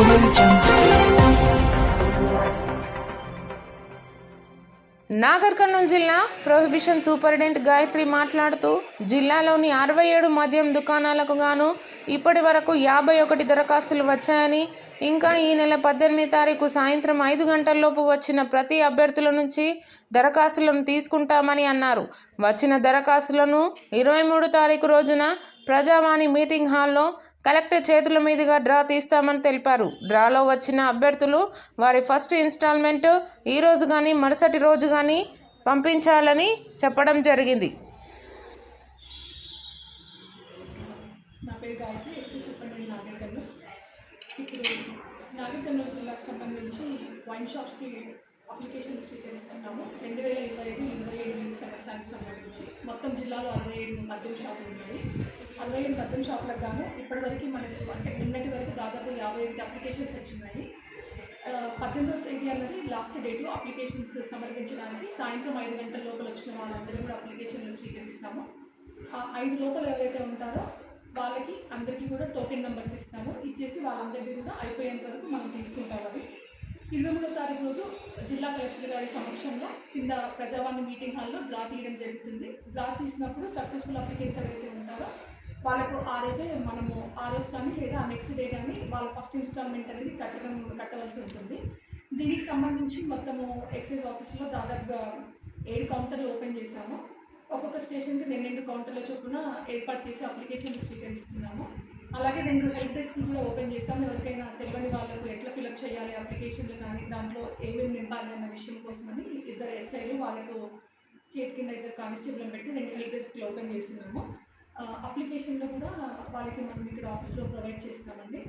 Audio Nagar Kurnool జిల్లా prohibition superintendent Gayatri మాట్లాడుతూ జిల్లాలోని అరవై ఏడు మద్యం దుకాణాలకు గాను ఇప్పటి వరకు యాభై ఒకటి దరఖాస్తులు వచ్చాయని ఇంకా ఈ నెల పద్దెనిమిది తారీఖు సాయంత్రం ఐదు గంటల్లోపు వచ్చిన ప్రతి అభ్యర్థుల నుంచి దరఖాస్తులను తీసుకుంటామని అన్నారు. వచ్చిన దరఖాస్తులను ఇరవై మూడు తారీఖు రోజున ప్రజావాణి మీటింగ్ హాల్లో కలెక్టర్ చేతుల మీదుగా డ్రా తీస్తామని తెలిపారు. డ్రాలో వచ్చిన అభ్యర్థులు వారి ఫస్ట్ ఇన్స్టాల్మెంట్ ఈ రోజు కానీ మరుసటి రోజు కానీ పంపించాలని చెప్పడం జరిగింది. ఇప్పుడు జిల్లాకు సంబంధించి వైన్ షాప్స్కి అప్లికేషన్లు స్వీకరిస్తున్నాము. రెండు వేల ఇరవై ఐదు ఇరవై ఏడు ఈ సంవత్సరానికి సంబంధించి. మొత్తం జిల్లాలో అరవై ఏడు మద్యం షాపులు ఉన్నాయి. అరవై ఏడు మద్యం షాపులకు గాను ఇప్పటివరకు మనకు అంటే నిన్నటి వరకు దాదాపు యాభై ఎనిమిది అప్లికేషన్స్ వచ్చినాయి పద్దెనిమిదవ తేదీ అన్నది లాస్ట్ డేటు అప్లికేషన్స్ సమర్పించడానికి. సాయంత్రం ఐదు గంటల లోపల వచ్చిన వాళ్ళందరూ కూడా అప్లికేషన్లు స్వీకరిస్తాము. ఐదు లోపల ఎవరైతే ఉంటారో వాళ్ళకి అందరికీ కూడా టోకెన్ నెంబర్స్ ఇస్తాము. ఇచ్చేసి వాళ్ళందరికీ కూడా అయిపోయేంత వరకు మనం తీసుకుంటాం అది ఇరవై మూడో తారీఖు రోజు జిల్లా కలెక్టర్ గారి సమక్షంలో కింద ప్రజావాణి మీటింగ్ హాల్లో డ్రా తీయడం జరుగుతుంది. డ్రా తీసినప్పుడు సక్సెస్ఫుల్ అప్లికెంట్స్ ఎవరైతే ఉంటారో వాళ్ళకు ఆ రోజే మనము ఆ రోజు కానీ లేదా నెక్స్ట్ డే కానీ వాళ్ళ ఫస్ట్ ఇన్స్టాల్మెంట్ అనేది కట్టడం కట్టవలసి ఉంటుంది. దీనికి సంబంధించి మొత్తము ఎక్సైజ్ ఆఫీస్లో దాదాపుగా ఏడు కౌంటర్లు ఓపెన్ చేశాము. ఒక్కొక్క స్టేషన్కి రెండు రెండు కౌంటర్ల చొప్పున ఏర్పాటు చేసి అప్లికేషన్లు స్వీకరిస్తున్నాము. అలాగే రెండు హెల్ప్ డెస్క్లు కూడా ఓపెన్ చేస్తాము ఎవరికైనా తెలియని చేయాలి అప్లికేషన్లు కానీ దాంట్లో ఏమేమి నింపాలి అన్న విషయం కోసమని ఇద్దరు ఎస్ఐలు వాళ్ళకు చేతి కింద ఇద్దరు కానిస్టేబుల్ పెట్టి రెండు హెల్ప్ డెస్క్లు ఓపెన్ చేసినాము. అప్లికేషన్లో కూడా వాళ్ళకి మనం ఇక్కడ ఆఫీస్లో ప్రొవైడ్ చేస్తామండి.